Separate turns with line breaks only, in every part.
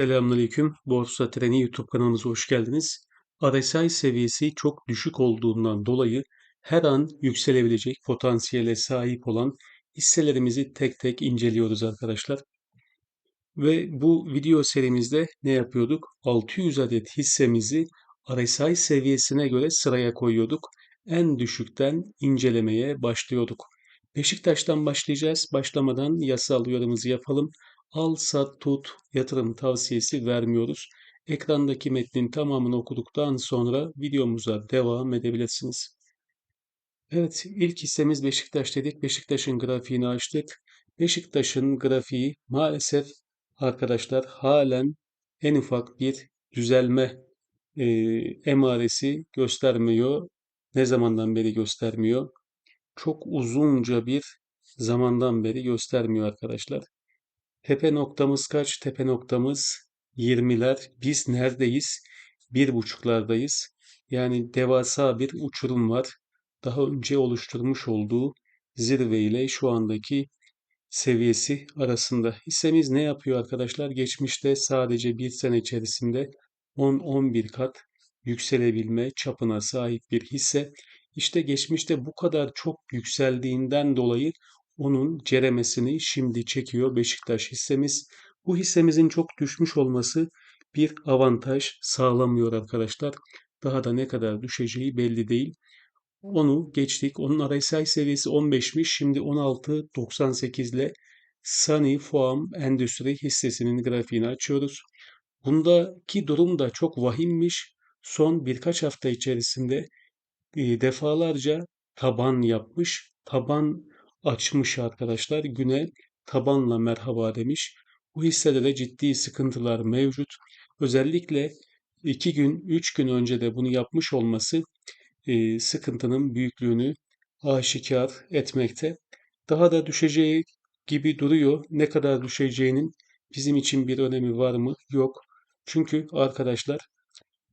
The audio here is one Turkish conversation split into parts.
Selamünaleyküm. Borsa Treni YouTube kanalımıza hoş geldiniz. RSI seviyesi çok düşük olduğundan dolayı her an yükselebilecek potansiyele sahip olan hisselerimizi tek tek inceliyoruz arkadaşlar. Ve bu video serimizde ne yapıyorduk? 600 adet hissemizi RSI seviyesine göre sıraya koyuyorduk. En düşükten incelemeye başlıyorduk. Beşiktaş'tan başlayacağız. Başlamadan yasal uyarımızı yapalım. Al, sat, tut yatırım tavsiyesi vermiyoruz. Ekrandaki metnin tamamını okuduktan sonra videomuza devam edebilirsiniz. Evet, ilk hissemiz Beşiktaş dedik. Beşiktaş'ın grafiğini açtık. Beşiktaş'ın grafiği maalesef arkadaşlar halen en ufak bir düzelme e, emaresi göstermiyor. Ne zamandan beri göstermiyor? Çok uzunca bir zamandan beri göstermiyor arkadaşlar. Tepe noktamız kaç? Tepe noktamız 20'ler. Biz neredeyiz? Bir buçuklardayız. Yani devasa bir uçurum var. Daha önce oluşturmuş olduğu zirve ile şu andaki seviyesi arasında. Hissemiz ne yapıyor arkadaşlar? Geçmişte sadece bir sene içerisinde 10-11 kat yükselebilme çapına sahip bir hisse. İşte geçmişte bu kadar çok yükseldiğinden dolayı onun ceremesini şimdi çekiyor Beşiktaş hissemiz. Bu hissemizin çok düşmüş olması bir avantaj sağlamıyor arkadaşlar. Daha da ne kadar düşeceği belli değil. Onu geçtik. Onun RSI seviyesi 15'miş. Şimdi 16.98 ile Sunny Foam Endüstri hissesinin grafiğini açıyoruz. Bundaki durum da çok vahimmiş. Son birkaç hafta içerisinde e, defalarca taban yapmış. Taban açmış arkadaşlar. Güne tabanla merhaba demiş. Bu hissede de ciddi sıkıntılar mevcut. Özellikle 2 gün, 3 gün önce de bunu yapmış olması e, sıkıntının büyüklüğünü aşikar etmekte. Daha da düşeceği gibi duruyor. Ne kadar düşeceğinin bizim için bir önemi var mı? Yok. Çünkü arkadaşlar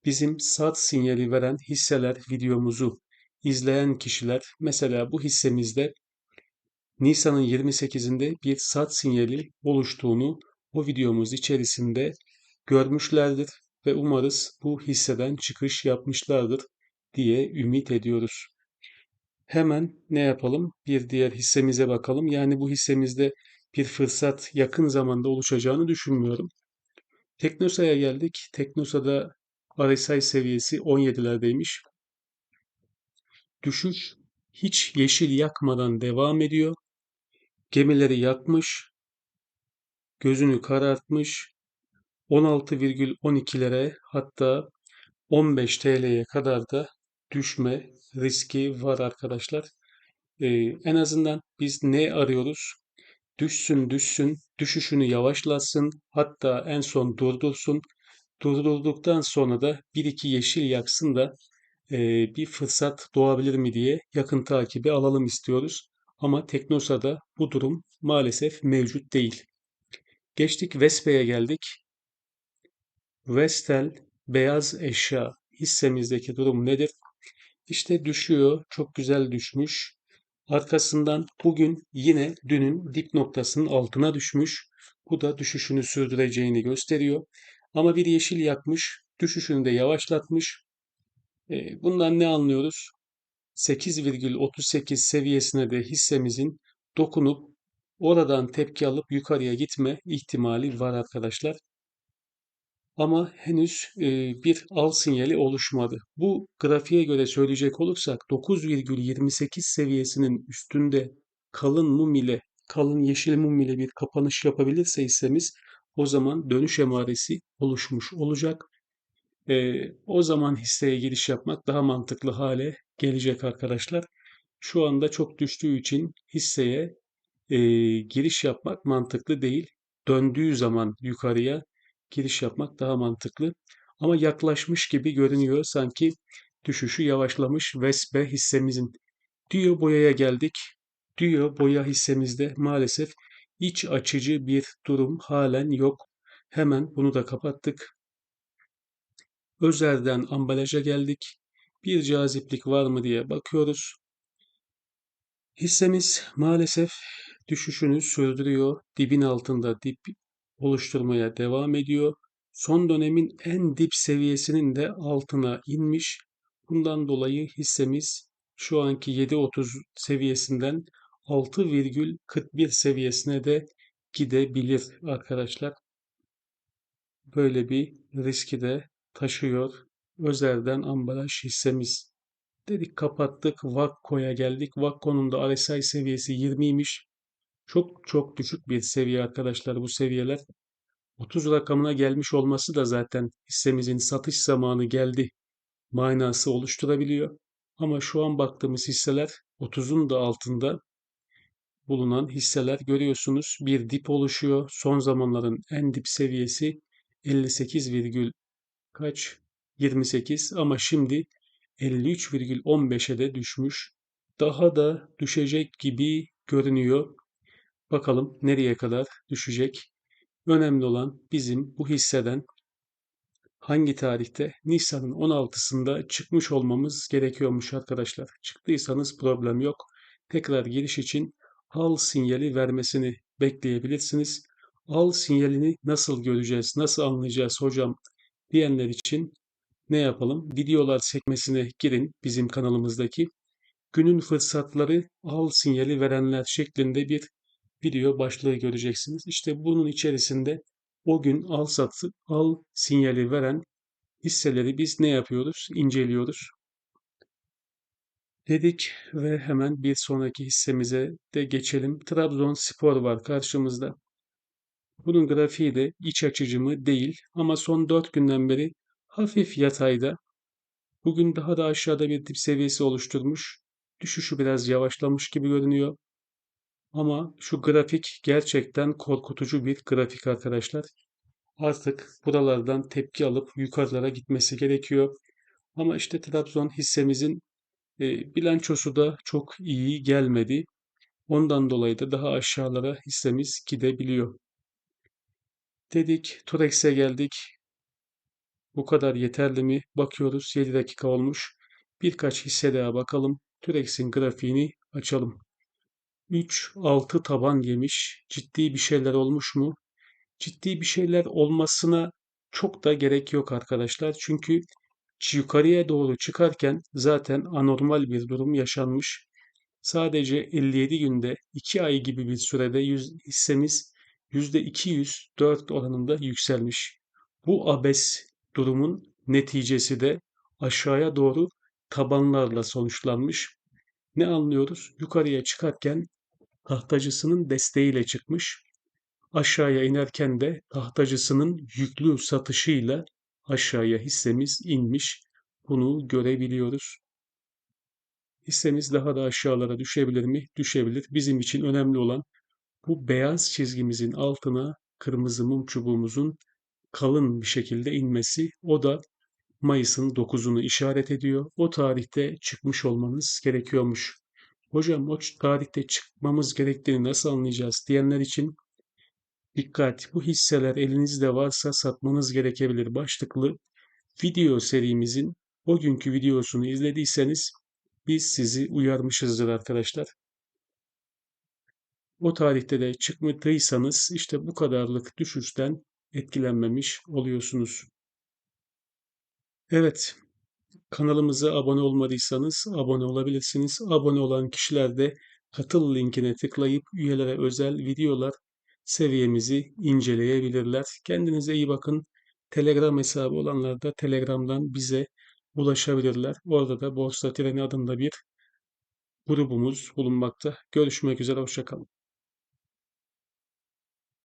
bizim sat sinyali veren hisseler videomuzu izleyen kişiler mesela bu hissemizde Nisan'ın 28'inde bir sat sinyali oluştuğunu o videomuz içerisinde görmüşlerdir ve umarız bu hisseden çıkış yapmışlardır diye ümit ediyoruz. Hemen ne yapalım? Bir diğer hissemize bakalım. Yani bu hissemizde bir fırsat yakın zamanda oluşacağını düşünmüyorum. Teknosa'ya geldik. Teknosa'da RSI seviyesi 17'lerdeymiş. Düşüş hiç yeşil yakmadan devam ediyor. Gemileri yakmış, gözünü karartmış, 16,12'lere hatta 15 TL'ye kadar da düşme riski var arkadaşlar. Ee, en azından biz ne arıyoruz? Düşsün düşsün, düşüşünü yavaşlatsın, hatta en son durdursun. Durdurduktan sonra da bir iki yeşil yaksın da e, bir fırsat doğabilir mi diye yakın takibi alalım istiyoruz. Ama Teknosa'da bu durum maalesef mevcut değil. Geçtik Vespe'ye geldik. Vestel beyaz eşya hissemizdeki durum nedir? İşte düşüyor. Çok güzel düşmüş. Arkasından bugün yine dünün dip noktasının altına düşmüş. Bu da düşüşünü sürdüreceğini gösteriyor. Ama bir yeşil yakmış. Düşüşünü de yavaşlatmış. E, bundan ne anlıyoruz? 8,38 seviyesine de hissemizin dokunup oradan tepki alıp yukarıya gitme ihtimali var arkadaşlar. Ama henüz e, bir al sinyali oluşmadı. Bu grafiğe göre söyleyecek olursak 9,28 seviyesinin üstünde kalın mum ile kalın yeşil mum ile bir kapanış yapabilirse hissemiz o zaman dönüş emaresi oluşmuş olacak. E, o zaman hisseye giriş yapmak daha mantıklı hale gelecek arkadaşlar. Şu anda çok düştüğü için hisseye e, giriş yapmak mantıklı değil. Döndüğü zaman yukarıya giriş yapmak daha mantıklı. Ama yaklaşmış gibi görünüyor sanki düşüşü yavaşlamış Vespe hissemizin. Diyor boyaya geldik. Diyor boya hissemizde maalesef iç açıcı bir durum halen yok. Hemen bunu da kapattık. Özer'den ambalaja geldik. Bir caziplik var mı diye bakıyoruz. Hissemiz maalesef düşüşünü sürdürüyor. Dibin altında dip oluşturmaya devam ediyor. son dönemin en dip seviyesinin de altına inmiş. Bundan dolayı hissemiz şu anki 7.30 seviyesinden 6,41 seviyesine de gidebilir arkadaşlar. Böyle bir riski de taşıyor. Özer'den ambalaj hissemiz. Dedik kapattık. Vakko'ya geldik. Vakko'nun da RSI seviyesi 20'ymiş. Çok çok düşük bir seviye arkadaşlar bu seviyeler. 30 rakamına gelmiş olması da zaten hissemizin satış zamanı geldi manası oluşturabiliyor. Ama şu an baktığımız hisseler 30'un da altında bulunan hisseler görüyorsunuz. Bir dip oluşuyor. Son zamanların en dip seviyesi 58, kaç? 28 ama şimdi 53,15'e de düşmüş. Daha da düşecek gibi görünüyor. Bakalım nereye kadar düşecek. Önemli olan bizim bu hisseden hangi tarihte? Nisan'ın 16'sında çıkmış olmamız gerekiyormuş arkadaşlar. Çıktıysanız problem yok. Tekrar giriş için al sinyali vermesini bekleyebilirsiniz. Al sinyalini nasıl göreceğiz, nasıl anlayacağız hocam diyenler için ne yapalım? Videolar sekmesine girin bizim kanalımızdaki. Günün fırsatları al sinyali verenler şeklinde bir video başlığı göreceksiniz. İşte bunun içerisinde o gün al satı, al sinyali veren hisseleri biz ne yapıyoruz? İnceliyoruz. Dedik ve hemen bir sonraki hissemize de geçelim. Trabzonspor var karşımızda. Bunun grafiği de iç açıcı mı değil ama son 4 günden beri hafif yatayda. Bugün daha da aşağıda bir dip seviyesi oluşturmuş. Düşüşü biraz yavaşlamış gibi görünüyor. Ama şu grafik gerçekten korkutucu bir grafik arkadaşlar. Artık buralardan tepki alıp yukarılara gitmesi gerekiyor. Ama işte Trabzon hissemizin e, bilançosu da çok iyi gelmedi. Ondan dolayı da daha aşağılara hissemiz gidebiliyor. Dedik, Turex'e geldik. Bu kadar yeterli mi? Bakıyoruz 7 dakika olmuş. Birkaç hisse daha bakalım. Turex'in grafiğini açalım. 3-6 taban yemiş. Ciddi bir şeyler olmuş mu? Ciddi bir şeyler olmasına çok da gerek yok arkadaşlar. Çünkü yukarıya doğru çıkarken zaten anormal bir durum yaşanmış. Sadece 57 günde 2 ay gibi bir sürede hissemiz %204 oranında yükselmiş. Bu abes durumun neticesi de aşağıya doğru tabanlarla sonuçlanmış. Ne anlıyoruz? Yukarıya çıkarken tahtacısının desteğiyle çıkmış. Aşağıya inerken de tahtacısının yüklü satışıyla aşağıya hissemiz inmiş. Bunu görebiliyoruz. Hissemiz daha da aşağılara düşebilir mi? Düşebilir. Bizim için önemli olan bu beyaz çizgimizin altına kırmızı mum çubuğumuzun kalın bir şekilde inmesi. O da Mayıs'ın 9'unu işaret ediyor. O tarihte çıkmış olmanız gerekiyormuş. Hocam o tarihte çıkmamız gerektiğini nasıl anlayacağız diyenler için dikkat bu hisseler elinizde varsa satmanız gerekebilir başlıklı video serimizin o günkü videosunu izlediyseniz biz sizi uyarmışızdır arkadaşlar. O tarihte de çıkmadıysanız işte bu kadarlık düşüşten etkilenmemiş oluyorsunuz. Evet, kanalımıza abone olmadıysanız abone olabilirsiniz. Abone olan kişiler de katıl linkine tıklayıp üyelere özel videolar seviyemizi inceleyebilirler. Kendinize iyi bakın. Telegram hesabı olanlar da Telegram'dan bize ulaşabilirler. Orada da Borsa Treni adında bir grubumuz bulunmakta. Görüşmek üzere, hoşçakalın.